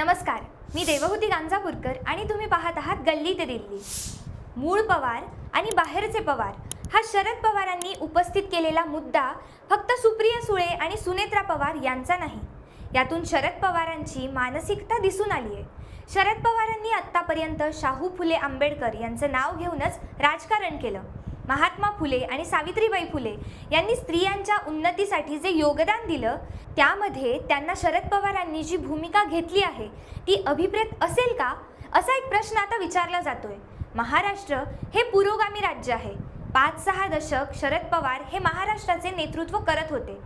नमस्कार मी देवहूती गांजापूरकर आणि तुम्ही पाहत आहात गल्ली ते दिल्ली. मूळ पवार आणि बाहेरचे पवार हा शरद पवारांनी उपस्थित केलेला मुद्दा फक्त सुप्रिया सुळे आणि सुनेत्रा पवार यांचा नाही. यातून शरद पवारांची मानसिकता दिसून आली आहे. शरद पवारांनी आत्तापर्यंत शाहू फुले आंबेडकर यांचं नाव घेऊनच राजकारण केलं. महात्मा फुले आणि सावित्रीबाई फुले यांनी स्त्रियांच्या उन्नतीसाठी जे योगदान दिलं त्यामध्ये त्यांना शरद पवारांनी जी भूमिका घेतली आहे ती अभिप्रेत असेल का? असा एक प्रश्न आता विचारला जातोय. महाराष्ट्र हे पुरोगामी राज्य आहे. पाच सहा दशक शरद पवार हे महाराष्ट्राचे नेतृत्व करत होते.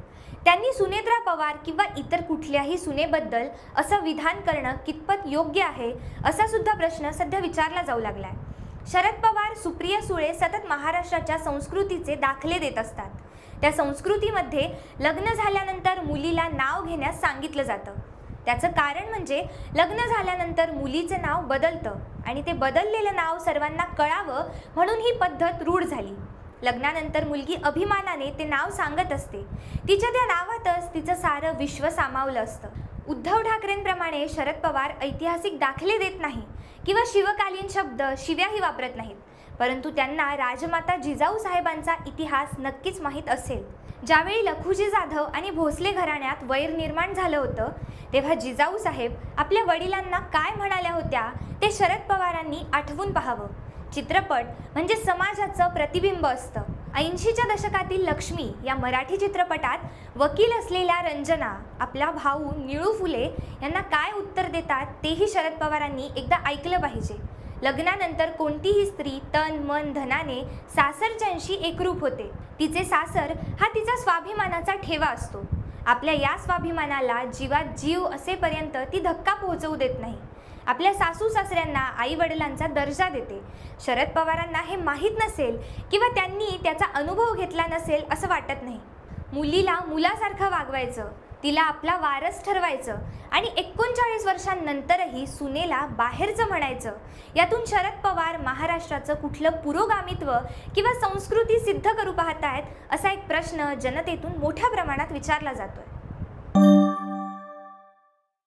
त्यांनी सुनेत्रा पवार किंवा इतर कुठल्याही सुनेबद्दल असं विधान करणं कितपत योग्य आहे असा सुद्धा प्रश्न सध्या विचारला जाऊ लागला आहे शरद पवार सुप्रिया सुळे सतत महाराष्ट्राच्या संस्कृतीचे दाखले देत असतात. त्या संस्कृतीमध्ये लग्न झाल्यानंतर मुलीला नाव घेण्यास सांगितलं जातं. त्याचं कारण म्हणजे लग्न झाल्यानंतर मुलीचं नाव बदलतं आणि ते बदललेलं नाव सर्वांना कळावं म्हणून ही पद्धत रूढ झाली. लग्नानंतर मुलगी अभिमानाने ते नाव सांगत असते. तिच्या त्या नावातच तिचं सारं विश्व सामावलं असतं. उद्धव ठाकरेंप्रमाणे शरद पवार ऐतिहासिक दाखले देत नाही. किंवा शिवकालीन शब्द शिव्याही वापरत नाहीत. परंतु त्यांना राजमाता जिजाऊ साहेबांचा इतिहास नक्कीच माहीत असेल. ज्यावेळी लखुजी जाधव आणि भोसले घराण्यात वैर निर्माण झालं होतं तेव्हा जिजाऊ साहेब आपल्या वडिलांना काय म्हणाल्या होत्या ते शरद पवारांनी आठवून पाहावं. चित्रपट म्हणजे समाजाचं प्रतिबिंब असतं. ऐंशीच्या दशकातील लक्ष्मी या मराठी चित्रपटात वकील असलेल्या रंजना आपला भाऊ निळू फुले यांना काय उत्तर देतात तेही शरद पवारांनी एकदा ऐकलं पाहिजे. लग्नानंतर कोणतीही स्त्री तन मन धनाने सासरच्यांशी एकरूप होते. तिचे सासर हा तिचा स्वाभिमानाचा ठेवा असतो. आपल्या या स्वाभिमानाला जीवात जीव असेपर्यंत ती धक्का पोहोचवू देत नाही. आपल्या सासू सासऱ्यांना आई वडिलांचा दर्जा देते. शरद पवारांना हे माहीत नसेल किंवा त्यांनी त्याचा अनुभव घेतला नसेल असं वाटत नाही. मुलीला मुलासारखं वागवायचं तिला आपला वारस ठरवायचं आणि एकोणचाळीस वर्षांनंतरही सुनेला बाहेरचं म्हणायचं. यातून शरद पवार महाराष्ट्राचं कुठलं पुरोगामित्व किंवा संस्कृती सिद्ध करू पाहतायत असा एक प्रश्न जनतेतून मोठ्या प्रमाणात विचारला जातोय.